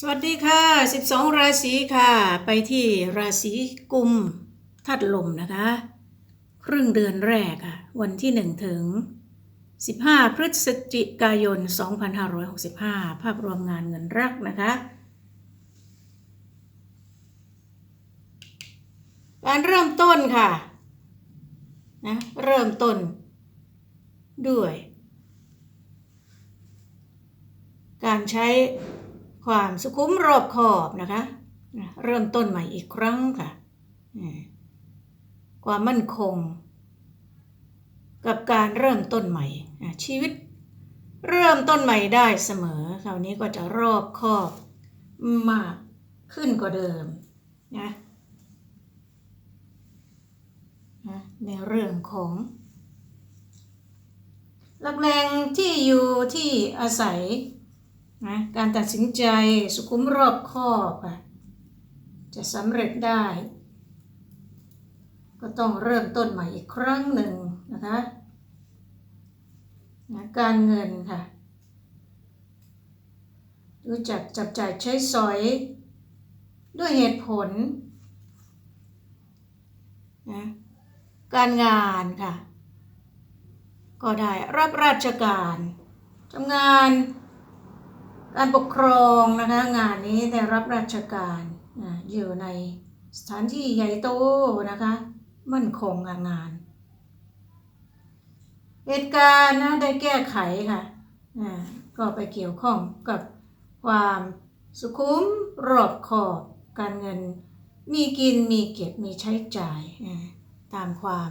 สวัสดีค่ะ 12 ราศีค่ะ ไปที่ราศีกุมธาตุลมนะคะ ครึ่งเดือนแรกค่ะ วันที่ 1 ถึง 15 พฤศจิกายน 2565 ภาพรวมงานเงินรักนะคะ การเริ่มต้นค่ะนะเริ่มต้นด้วย การใช้ ความสุขุมรอบขอบนะคะ เริ่มต้นใหม่อีกครั้งค่ะ ความมั่นคง กับการเริ่มต้นใหม่ ชีวิตเริ่มต้นใหม่ได้เสมอ คราวนี้ก็จะรอบคอบมากขึ้นกว่าเดิมนะนะในเรื่องของหลักแหล่งที่อยู่ที่อาศัย นะการตัดสินใจสุขุมรอบคอบอะจะสำเร็จได้ ก็ต้องเริ่มต้นใหม่อีกครั้งหนึ่งนะคะนะการเงินค่ะ รู้จักจับจ่ายใช้สอย ด้วยเหตุผลนะการงานค่ะ ก็ได้รับราชการทำงาน การปกครองนะคะงานนี้ได้รับราชการอ่าอยู่ในสถานที่ใหญ่โตนะคะมั่นคงงานงานเหตุการณ์นะได้แก้ไขค่ะก็ไปเกี่ยวข้องกับความสุขุมรอบขอบการเงิน มีกินมีเก็บมีใช้จ่าย ตามความ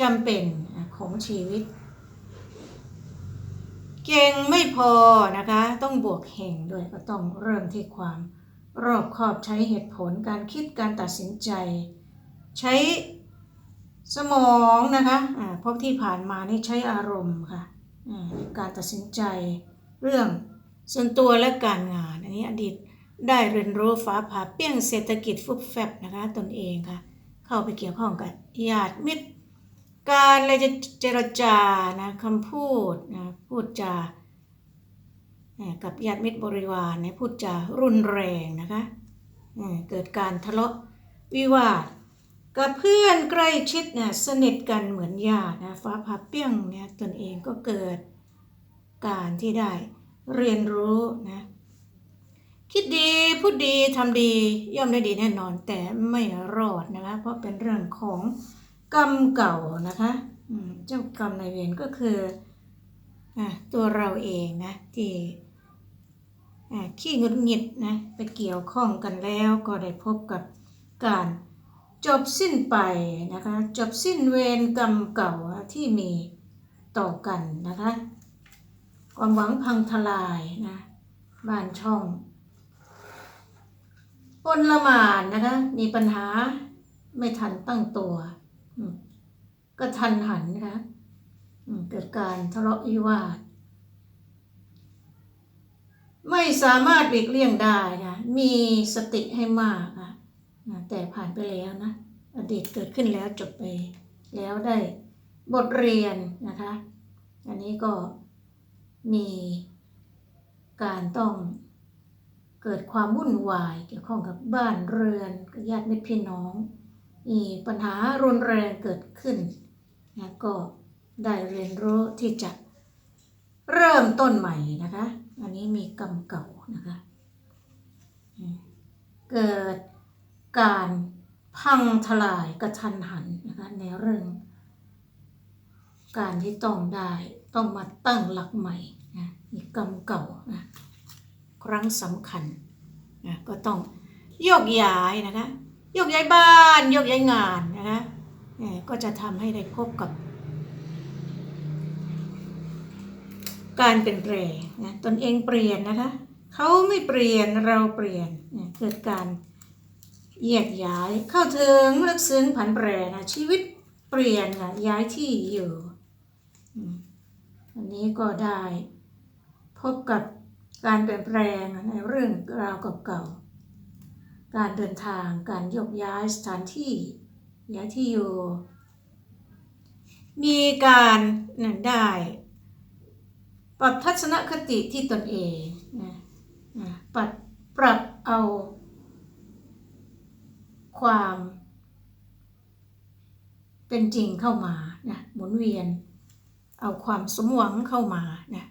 จำเป็นของชีวิต เก่งไม่พอนะคะ ต้องบวกเห่งด้วยก็ต้องเริ่มที่ความรอบคอบใช้เหตุผลการคิดการตัดสินใจ ใช้สมองนะคะอ่าเพราะที่ผ่านมานี่ใช้อารมณ์ค่ะการตัดสินใจเรื่องส่วนตัวและการงาน อันนี้อดีตได้เรียนรู้ฟ้าผ่าเปี้ยงเศรษฐกิจฟุบแฟบนะคะตนเองค่ะ เข้าไปเกี่ยวข้องกับญาติมิตร การอะไรจะเจรจานะคำพูดนะพูดจากับญาติมิตรบริวารเนี่ยพูดจารุนแรงนะคะเกิดการทะเลาะวิวาทกับเพื่อนใกล้ชิดเนี่ยสนิทกันเหมือนญาตินะฟ้าผ่าเปี้ยงเนี่ยตนเองก็เกิดการที่ได้เรียนรู้นะคิดดีพูดดีทำดีย่อมได้ดีแน่นอนแต่ไม่รอดนะคะเพราะเป็นเรื่องของ กรรมเก่านะคะเจ้ากรรมนายเวรก็คืออตัวเราเองนะที่ขี้งุดหงิดนะไปเกี่ยวข้องกันแล้วก็ได้พบกับการจบสิ้นไปนะคะจบสิ้นเวรกรรมเก่าที่มีต่อกันนะคะความหวังพังทลายนะบ้านช่องปนละหมานนะคะมีปัญหาไม่ทันตั้งตัว ก็ทันหันนะคะเกิดการทะเลาะวิวาท ไม่สามารถหลีกเลี่ยงได้นะมีสติให้มากนะนะแต่ผ่านไปแล้วนะ อดีตเกิดขึ้นแล้วจบไปแล้วได้บทเรียนนะคะ อันนี้ก็มีการต้องเกิดความวุ่นวายเกี่ยวข้องกับบ้านเรือนญาติมิตรพี่น้อง มีปัญหารุนแรงเกิดขึ้นนะก็ได้เรียนรู้ที่จะเริ่มต้นใหม่นะคะ อันนี้มีกรรมเก่านะคะ เกิดการพังทลายกระทันหันนะคะในเรื่อง การที่ต้องได้ต้องมาตั้งหลักใหม่นะมีกรรมเก่านะครั้งสำคัญนะก็ต้องโยกย้ายนะคะ ยกย้ายบ้านยกย้ายงานนะก็จะทำให้ได้พบกับ การเปลี่ยนแปลงนะตนเองเปลี่ยนนะคะเขาไม่เปลี่ยนเราเปลี่ยนเนี่เกิดการแยกย้ายเข้าถึงลึกซึ้งผันแปรนะชีวิตเปลี่ยนค่ะย้ายที่อยู่อันนี้ก็ได้พบกับการเปลี่ยนแปลงในเรื่องราวเก่าๆ การเดินทาง การยกย้ายสถานที่ย้ายที่อยู่ มีการนั่นได้ ปรับทัศนคติที่ตนเองนะปรับปรับเอา ความ เป็นจริงเข้ามานะหมุนเวียน เอาความสมหวังเข้ามานะ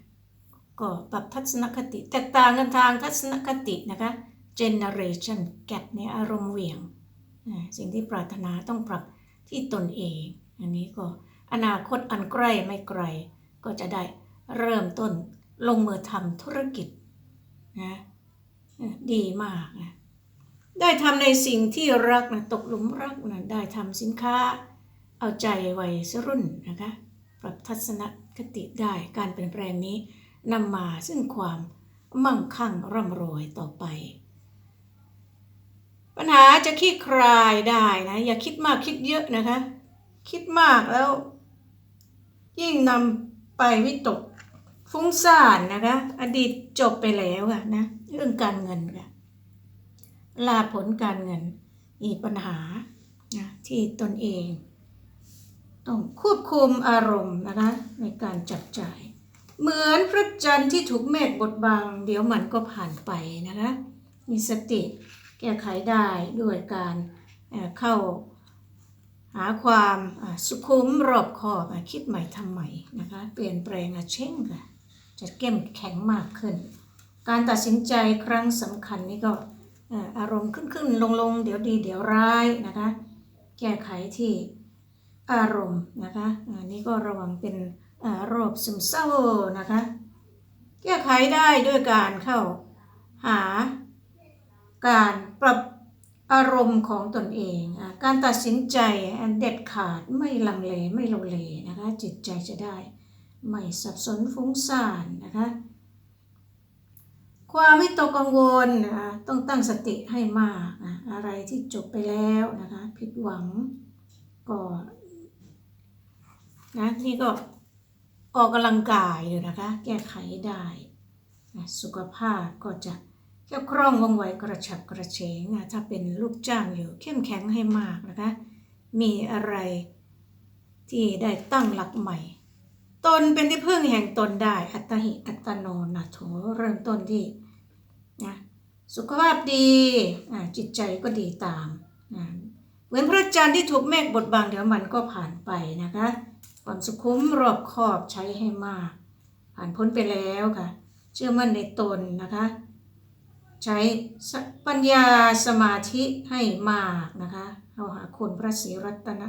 ก็ปรับทัศนคติ แตกต่างกันทางทัศนคตินะคะ generation gap ในอารมณ์เหวี่ยง สิ่งที่ปรารถนาต้องปรับที่ตนเอง อันนี้ก็อนาคตอันใกล้ไม่ไกล ก็จะได้เริ่มต้นลงมือทำธุรกิจนะดีมากนะได้ทำในสิ่งที่รักนะตกหลุมรักนะได้ทำสินค้า เอาใจวัยรุ่นนะคะปรับทัศนคติได้การเปลี่ยนแปลงนี้นำมาซึ่งความมั่งคั่งร่ำรวยต่อไป ปัญหาจะขี้คลายได้นะ อย่าคิดมากคิดเยอะนะคะ คิดมากแล้ว ยิ่งนำไปวิตกฟุ้งซ่านนะคะ อดีตจบไปแล้วค่ะนะ เรื่องการเงินค่ะลาผลการเงินมีปัญหานะที่ตนเอง ต้องควบคุมอารมณ์นะคะ ในการจับจ่าย เหมือนพระจันทร์ที่ถูกเมฆบดบัง เดี๋ยวมันก็ผ่านไปนะคะ มีสติ ก้ไขได้ด้วยการเข้าหาความสุขุมรอบคอบคิดใหม่ทำใหม่นะคะเปลี่ยนแปลงเช่งค่ะจะเข้มแข็งมากขึ้น การตัดสินใจครั้งสำคัญนี่ก็อารมณ์ขึ้นขึ้นลงลงเดี๋ยวดีเดี๋ยวร้ายนะคะแก้ไขที่อารมณ์นะคะอันนี้ก็ระวังเป็นโรคซึมเศร้านะคะแก้ไขได้ด้วยการเข้าหา การปรับอารมณ์ของตนเองอการตัดสินใจอันเด็ดขาดไม่ลังเลไม่โลเลนะคะจิตใจจะได้ ไม่สับสนฟุ้งซ่านนะคะความวิตกกังวลนะคะต้องตั้งสติให้มากนะอะไรที่จบไปแล้วนะคะผิดหวังก็นะนี่ก็ออกกำลังกายอยู่นะคะ แก้ไขได้นะสุขภาพก็จะ แค่คล่องว่องไวกระฉับกระเฉงนะถ้าเป็นลูกจ้างอยู่เข้มแข็งให้มากนะคะ มีอะไรที่ได้ตั้งหลักใหม่ ตนเป็นที่พึ่งแห่งตนได้อัตหิอัตโนนาโถเริ่มต้นที่นะสุขภาพดีจิตใจก็ดีตามนะเหมือนพระจันทร์ที่ถูกเมฆบดบังเดี๋ยวมันก็ผ่านไปนะคะ ความสุขุมรอบคอบใช้ให้มาก ผ่านพ้นไปแล้วค่ะ เชื่อมั่นในตนนะคะ ใช้ปัญญาสมาธิให้มากนะคะเอาหาคุณพระศรีรัตน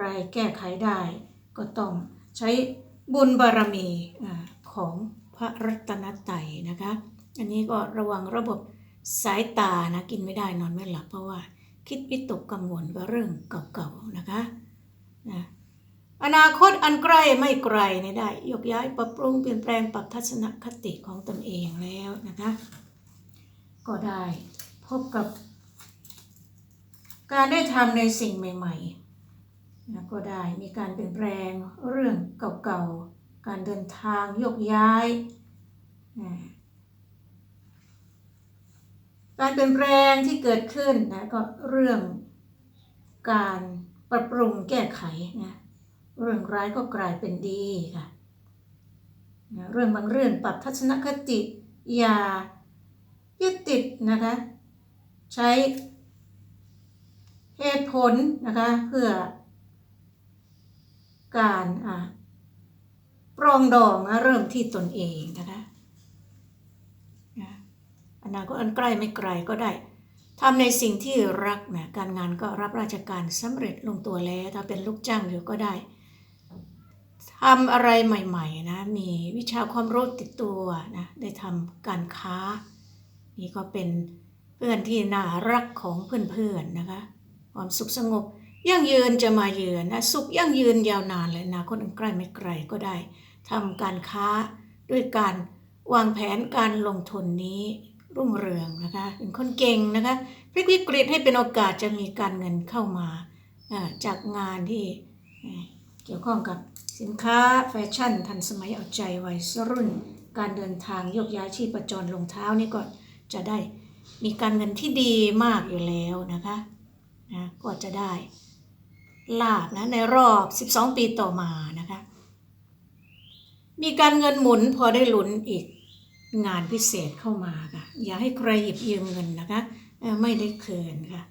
รายแก้ไขได้ ก็ต้องใช้บุญบารมีของพระรัตนตรัยนะคะ อันนี้ก็ระวังระบบสายตานะกินไม่ได้นอนไม่หลับเพราะว่าคิดวิตกกังวลกับเรื่องเก่าๆนะคะนะอนาคตอันใกล้ไม่ไกลเนี่ได้ ยกย้ายปรับปรุงเปลี่ยนแปลงปรับทัศนคติของตนเองแล้วนะคะ ก็ได้ พบกับ การได้ทำในสิ่งใหม่ๆนะก็ได้มีการเปลี่ยนแปลงเรื่องเก่าๆ การเดินทางยกย้ายนะการเปลี่ยนแปลงที่เกิดขึ้นนะก็เรื่องการปรับปรุงแก้ไขนะเรื่องร้ายก็กลายเป็นดีค่ะนะเรื่องบางเรื่องปรับทัศนคติอย่า ยึดติดนะคะ ใช้เหตุผลนะคะเพื่อการอ่าปรองดองนะเริ่มที่ตนเองนะคะนะอนาคตอันใกล้ไม่ไกลก็ได้ทำในสิ่งที่รักนะการงานก็รับราชการสำเร็จลงตัวแล้วถ้าเป็นลูกจ้างอยู่ก็ได้ทำอะไรใหม่ ๆ นะ มีวิชาความรู้ติดตัวนะ ได้ทำการค้า นี่ก็เป็นเพื่อนที่น่ารักของเพื่อนๆนะคะ ความสุขสงบยั่งยืนจะมาเยือนนะสุขยั่งยืนยาวนานเลยนะคนใกล้ไม่ไกลก็ได้ทำการค้าด้วยการวางแผนการลงทุนนี้รุ่งเรืองนะคะเป็นคนเก่งนะคะพลิกวิกฤตให้เป็นโอกาสจะมีการเงินเข้ามาจากงานที่เอ่อเกี่ยวข้องกับสินค้าแฟชั่นทันสมัยเอาใจวัยรุ่น การเดินทางยกย้ายชีพจรลงเท้านี่ก็ จะได้มีการเงินที่ดีมากอยู่แล้วนะคะนะก็จะได้ลาบนะในรอบ 12 ปีต่อมานะคะ มีการเงินหมุนพอได้หลุนอีกงานพิเศษเข้ามาค่ะ อย่าให้ใครหยิบยืมเงินนะคะไม่ได้คืนค่ะ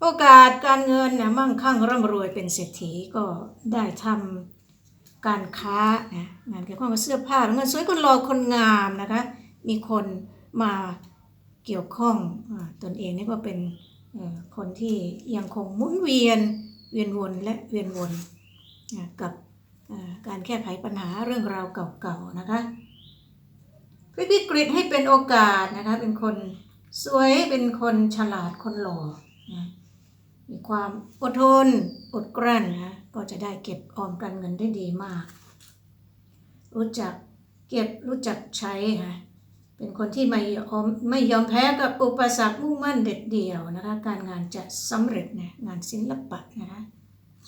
โอกาสการเงินนะมั่งคั่งร่ำรวยเป็นเศรษฐีก็ได้ทำการค้านะงานเกี่ยวข้องกับเสื้อผ้าเงินสวยคนรอคนงามนะคะ มีคนมาเกี่ยวข้องอตนเองนี่ก็เป็นคนที่ยังคงหมุนเวียนเวียนวนและเวียนวนกับการแก้ไขปัญหาเรื่องราวเก่าๆนะคะพลิกวิกฤตให้เป็นโอกาสนะคะเป็นคนสวยเป็นคนฉลาดคนหล่อนะมีความอดทนอดกลั้นนะก็จะได้เก็บออมการเงินได้ดีมาก รู้จักเก็บรู้จักใช้นะ เป็นคนที่ไม่ยอมไม่ยอมแพ้กับอุปสรรคมุ่งมั่นเด็ดเดี่ยวนะคะ การงานจะสำเร็จนะงานศิลปะนะคะ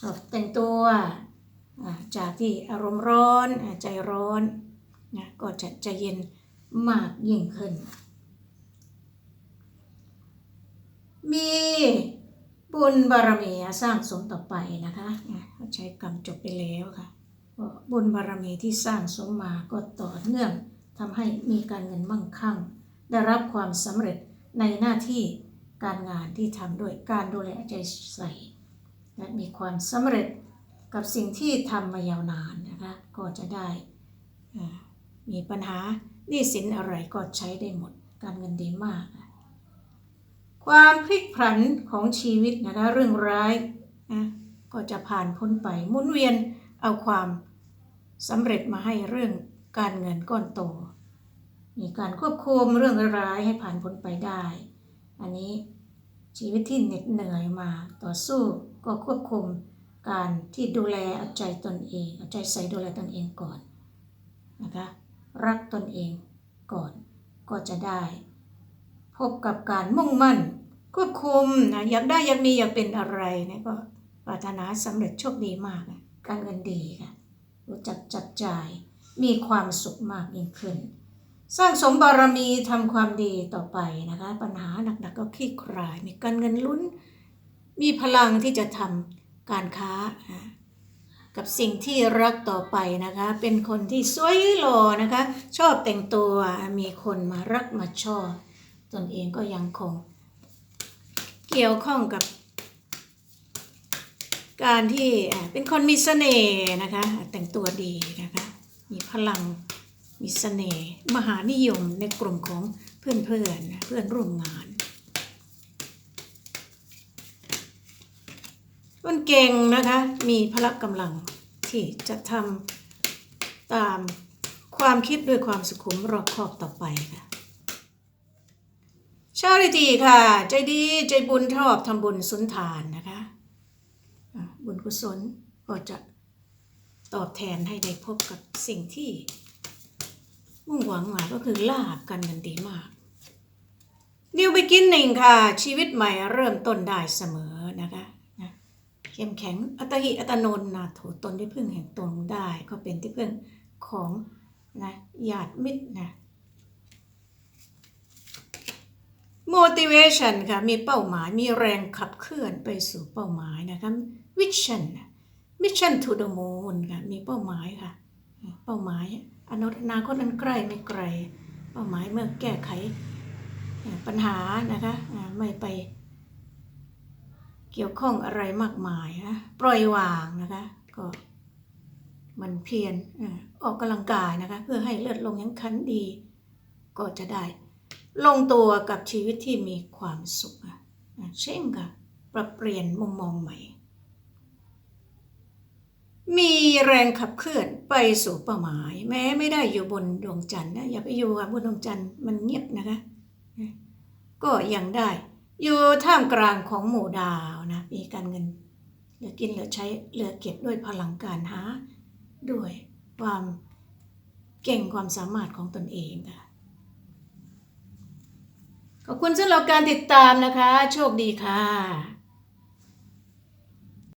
ชอบแต่งตัวจากที่อารมณ์ร้อนใจร้อนนะก็จะใจเย็นมากยิ่งขึ้น มีบุญบารมีสร้างสมต่อไปนะคะอะใช้กรรมจบไปแล้วค่ะบุญบารมีที่สร้างสมมาก็ต่อเนื่อง ทำให้มีการเงินมั่งคั่ง ได้รับความสำเร็จในหน้าที่การงานที่ทำด้วยการดูแลใจใส่และมีความสำเร็จกับสิ่งที่ทำมายาวนานนะคะก็จะได้มีปัญหาหนี้สินอะไรก็ใช้ได้หมดการเงินดีมากค่ะความพลิกผันของชีวิตนะคะเรื่องร้ายนะก็จะผ่านพ้นไปหมุนเวียนเอาความสำเร็จมาให้เรื่องการเงินก้อนโต มีการควบคุมเรื่องร้ายให้ผ่านพ้นไปได้ อันนี้ชีวิตที่เหน็ดเหนื่อยมาต่อสู้ก็ควบคุมการที่ดูแลเอาใจตนเองเอาใจใส่ดูแลตนเองก่อนนะคะรักตนเองก่อนก็จะได้ พบกับการมุ่งมั่น ควบคุมนะอยากได้อยากมีอยากเป็นอะไรเนี่ยก็ปรารถนาสำเร็จโชคดีมากนะการเงินดีค่ะรู้จักจับจ่ายมีความสุขมากยิ่งขึ้น สร้างสมบารมีทำความดีต่อไปนะคะ ปัญหาหนักๆก็คลี่คลาย มีการเงินลุ้น มีพลังที่จะทำการค้า กับสิ่งที่รักต่อไปนะคะ เป็นคนที่สวยหล่อนะคะ ชอบแต่งตัวมีคนมารักมาชอบตนเองก็ยังคง เกี่ยวข้องกับ การที่เป็นคนมีเสน่ห์นะคะ แต่งตัวดีนะคะ มีพลัง มีเสน่ห์มหานิยมในกลุ่มของเพื่อนๆนเพื่อนร่วมงานคนเก่งนะคะ มีพละกำลังที่จะทำตามความคิดด้วยความสุขุมรอบคอบต่อไปค่ะชาริตีค่ะ ใจดีใจบุญชอบทำบุญสุนทานนะคะบุญกุศลก็จะตอบแทนให้ได้พบกับสิ่งที่ มุ่งหวังหมายก็คือลาบกันเงินดีมาก New Beginning ค่ะ ชีวิตใหม่เริ่มต้นได้เสมอนะคะนะเข้มแข็งอัตหิอัตโนนาโถตนที่พึ่งแห่งตนได้ ก็เป็นที่พึ่งของนะญาติมิตรนะ motivation ค่ะ มีเป้าหมายมีแรงขับเคลื่อนไปสู่เป้าหมายนะคะ vision mission to the moon ค่ะ มีเป้าหมายค่ะ เป้าหมาย อนาคตนั้นใกล้ไม่ไกล เป้าหมายเมื่อแก้ไขปัญหานะคะไม่ไป เกี่ยวข้องอะไรมากมายนะปล่อยวางนะคะ ก็มันเพียรออกกำลังกายนะคะ เพื่อให้เลือดลงยังคันดี ก็จะได้ ลงตัวกับชีวิตที่มีความสุขเช่นกับปรับเปลี่ยนมุมมองใหม่ มีแรงขับเคลื่อนไปสู่เป้าหมาย แม้ไม่ได้อยู่บนดวงจันทร์นะอย่าไปอยู่บนดวงจันทร์มันเงียบนะคะก็ยังได้อยู่ท่ามกลางของหมู่ดาวนะมีการเงินเหลือกินเหลือใช้เหลือเก็บด้วยพลังการหา ด้วยความเก่งความสามารถของตนเองค่ะขอบคุณสำหรับการติดตามนะคะ โชคดีค่ะ